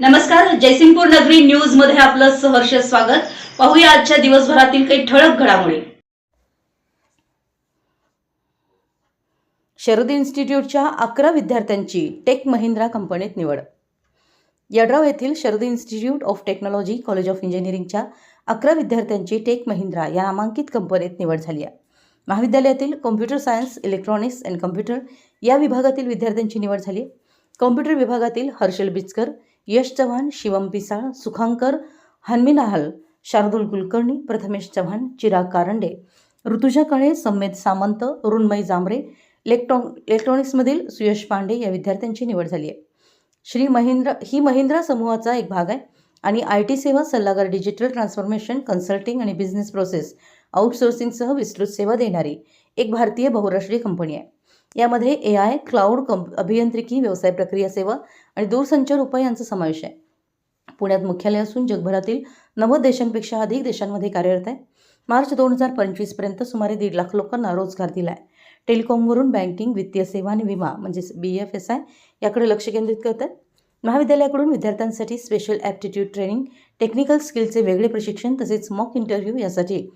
नमस्कार जयसिंगपूर नगरी न्यूजमध्ये आपलं सहर्ष स्वागत. पाहूया आजच्या दिवसभरातील काही ठळक घडामोडी. शरद इन्स्टिट्यूटच्या अकरा विद्यार्थ्यांची टेक महिंद्रा कंपनीत निवड. यड्राव येथील Sharad institute of technology college of इंजिनिअरिंगच्या अकरा विद्यार्थ्यांची टेक महिंद्रा या नामांकित कंपनीत निवड झाली आहे. महाविद्यालयातील computer science electronics and computer या विभागातील विद्यार्थ्यांची निवड झाली कॉम्प्युटर विभागातील हर्षल बिचकर यश चव्हाण शिवम पिसाळ सुखांकर हन्मी नाहल शार्दुल कुलकर्णी प्रथमेश चव्हाण चिराग कारंडे ऋतुजा काळे सम्मेद सामंत रुणमयी जांभरे इलेक्ट्रॉ इलेक्ट्रॉनिक्समधील सुयश पांडे या विद्यार्थ्यांची निवड झाली आहे. श्री महिंद्रा ही महिंद्रा समूहाचा एक भाग आहे आणि आय टी सेवा सल्लागार डिजिटल ट्रान्सफॉर्मेशन कन्सल्टिंग आणि बिझनेस प्रोसेस आउटसोर्सिंगसह विस्तृत सेवा देणारी एक भारतीय बहुराष्ट्रीय कंपनी आहे. यामध्ये ए आय क्लाउड कंप अभियांत्रिकी व्यवसाय प्रक्रिया सेवा आणि दूरसंचार उपाय यांचा समावेश आहे. पुण्यात मुख्यालय असून जगभरातील नव्वद देशांपेक्षा अधिक देशांमध्ये कार्यरत आहे. मार्च दोन हजार पंचवीसपर्यंत सुमारे दीड लाख लोकांना रोजगार दिला आहे टेलिकॉमवरून बँकिंग वित्तीय सेवा आणि विमा म्हणजेच बी एफ एस आय याकडे लक्ष केंद्रित करतात महाविद्यालयाकडून विद्यार्थ्यांसाठी स्पेशल ॲप्टिट्यूड ट्रेनिंग टेक्निकल स्किलचे वेगळे प्रशिक्षण तसेच मॉक इंटरव्ह्यू यासाठी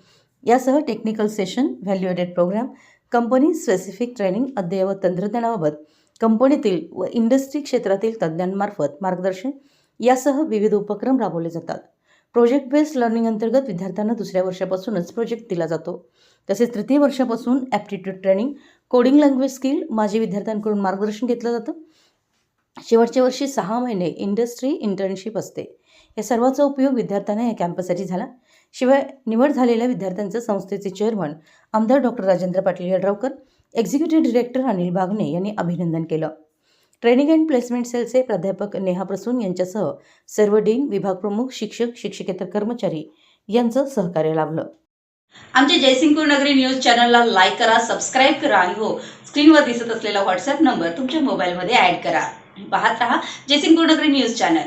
यासह technical session value added program company specific training अद्ययावत तंत्रज्ञानाबाबत कंपनीतील व इंडस्ट्री क्षेत्रातील तज्ज्ञांमार्फत मार्गदर्शन यासह विविध उपक्रम राबवले जातात. प्रोजेक्ट बेस्ड लर्निंग अंतर्गत विद्यार्थ्यांना दुसऱ्या वर्षापासूनच प्रोजेक्ट दिला जातो. तसेच तृतीय वर्षापासून aptitude training coding language skill माजी विद्यार्थ्यांकडून मार्गदर्शन घेतलं जातं. शेवटच्या वर्षी सहा महिने इंडस्ट्री इंटर्नशिप असते. या सर्वाचा उपयोग विद्यार्थ्यांना या कॅम्पससाठी झाला. शिवाय निवड झालेल्या विद्यार्थ्यांचं संस्थेचे चेअरमन आमदार doctor Rajendra Patil Yadravkar executive director Anil Bagane यांनी अभिनंदन केलं. ट्रेनिंग अँड प्लेसमेंट सेलचे प्राध्यापक नेहा प्रसून यांच्यासह सर्व डीन विभाग प्रमुख शिक्षक शिक्षकेतर कर्मचारी यांचं सहकार्य लाभलं. आमच्या जयसिंगपूर नगरी न्यूज चॅनलला लाईक करा सबस्क्राईब करा आणि हो स्क्रीनवर दिसत असलेला व्हॉट्सअप नंबर तुमच्या मोबाईलमध्ये ऍड करा. पाहत रहा जयसिंगपूर नगरी न्यूज चॅनल.